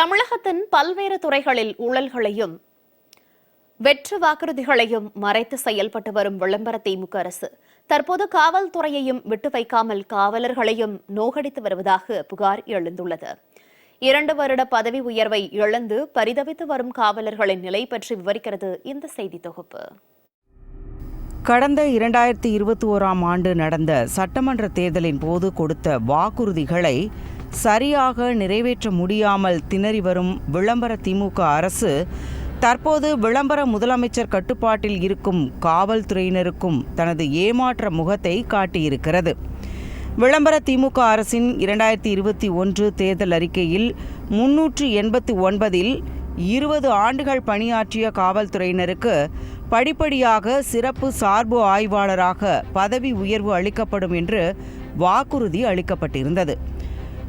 தமிழகத்தின் பல்வேறு துறைகளில் ஊழல்களையும் வெற்று வாக்குறுதிகளையும் மறைத்து செயல்பட்டு வரும் விளம்பர திமுக அரசு தற்போது காவல்துறையையும் விட்டு வைக்காமல் காவலர்களையும் நோகடித்து வருவதாக புகார் எழுந்துள்ளது. இரண்டு வருட பதவி உயர்வை இழந்து பரிதவித்து வரும் காவலர்களின் நிலை பற்றி விவரிக்கிறது இந்த செய்தி தொகுப்பு. கடந்த இரண்டாயிரத்தி இருபத்தி ஓராம் ஆண்டு நடந்த சட்டமன்ற தேர்தலின் போது கொடுத்த வாக்குறுதிகளை சரியாக நிறைவேற்ற முடியாமல் திணறி வரும் விளம்பர திமுக அரசு தற்போது விளம்பர முதலமைச்சர் கட்டுப்பாட்டில் இருக்கும் காவல்துறையினருக்கும் தனது ஏமாற்ற முகத்தை காட்டியிருக்கிறது. விளம்பர திமுக அரசின் இரண்டாயிரத்தி இருபத்தி ஒன்று தேர்தல் அறிக்கையில் முன்னூற்று எண்பத்தி ஒன்பதில் இருபது ஆண்டுகள் பணியாற்றிய காவல்துறையினருக்கு படிப்படியாக சிறப்பு சார்பு ஆய்வாளராக பதவி உயர்வு அளிக்கப்படும் என்று வாக்குறுதி அளிக்கப்பட்டிருந்தது.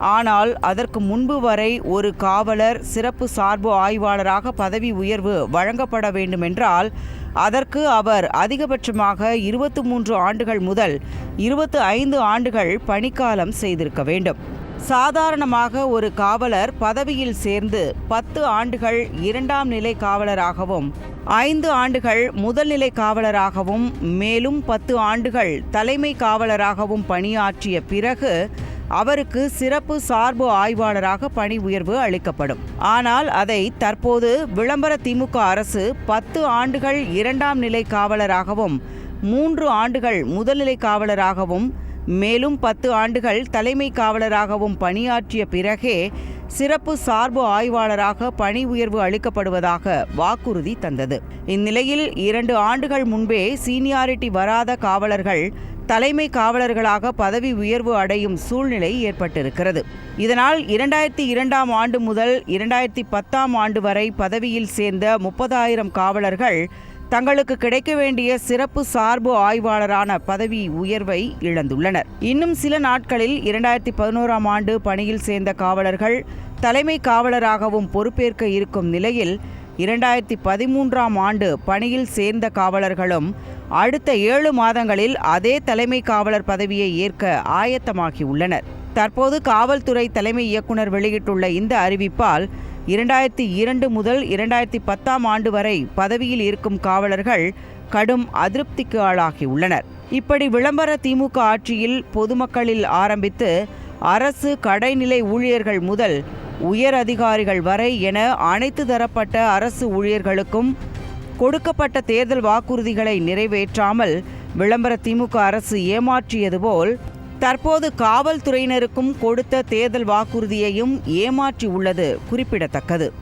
ஆனால் அதற்கு முன்பு வரை ஒரு காவலர் சிறப்பு சார்பு ஆய்வாளராக பதவி உயர்வு வழங்கப்பட வேண்டுமென்றால் அதற்கு அவர் அதிகபட்சமாக இருபத்து மூன்று ஆண்டுகள் முதல் இருபத்து ஐந்து ஆண்டுகள் பணிக்காலம் செய்திருக்க வேண்டும். சாதாரணமாக ஒரு காவலர் பதவியில் சேர்ந்து பத்து ஆண்டுகள் இரண்டாம் நிலை காவலராகவும் ஐந்து ஆண்டுகள் முதல்நிலை காவலராகவும் மேலும் பத்து ஆண்டுகள் தலைமை காவலராகவும் பணியாற்றிய பிறகு அவருக்கு சிறப்பு சார்பு ஆய்வாளராக பணி உயர்வு அளிக்கப்படும். ஆனால் அதை தற்போது விளம்பர திமுக அரசு பத்து ஆண்டுகள் இரண்டாம் நிலை காவலராகவும் மூன்று ஆண்டுகள் முதல்நிலை காவலராகவும் மேலும் பத்து ஆண்டுகள் தலைமை காவலராகவும் பணியாற்றிய பிறகே சிறப்பு சார்பு ஆய்வாளராக பணி உயர்வு அளிக்கப்படுவதாக வாக்குறுதி தந்தது. இந்நிலையில் இரண்டு ஆண்டுகள் முன்பே சீனியாரிட்டி வராத காவலர்கள் தலைமை காவலர்களாக பதவி உயர்வு அடையும் சூழ்நிலை ஏற்பட்டிருக்கிறது. இதனால் இரண்டாயிரத்தி இரண்டாம் ஆண்டு முதல் இரண்டாயிரத்தி பத்தாம் ஆண்டு வரை பதவியில் சேர்ந்த முப்பதாயிரம் காவலர்கள் தங்களுக்கு கிடைக்க வேண்டிய சிறப்பு சார்பு ஆய்வாளரான பதவி உயர்வை இழந்துள்ளனர். இன்னும் சில நாட்களில் இரண்டாயிரத்தி பதினோராம் ஆண்டு பணியில் சேர்ந்த காவலர்கள் தலைமை காவலராகவும் பொறுப்பேற்க இருக்கும் நிலையில் இரண்டாயிரத்தி பதிமூன்றாம் ஆண்டு பணியில் சேர்ந்த காவலர்களும் அடுத்த ஏழு மாதங்களில் அதே தலைமை காவலர் பதவியை ஏற்க ஆயத்தமாகி உள்ளனர் தற்போது காவல்துறை தலைமை இயக்குனர் வெளியிட்டுள்ள இந்த அறிவிப்பால் இரண்டாயிரத்தி இரண்டு முதல் இரண்டாயிரத்தி பத்தாம் ஆண்டு வரை பதவியில் இருக்கும் காவலர்கள் கடும் அதிருப்திக்கு ஆளாகியுள்ளனர். இப்படி விளம்பர திமுக ஆட்சியில் பொதுமக்களில் ஆரம்பித்து அரசு கடைநிலை ஊழியர்கள் முதல் உயர் அதிகாரிகள் வரை என அனைத்து தரப்பட்ட அரசு ஊழியர்களுக்கும் கொடுக்கப்பட்ட தேர்தல் வாக்குறுதிகளை நிறைவேற்றாமல் விளம்பர திமுக அரசு ஏமாற்றியது போல் தற்போது காவல்துறையினருக்கும் கொடுத்த தேர்தல் வாக்குறுதியையும் ஏமாற்றி உள்ளது குறிப்பிடத்தக்கது.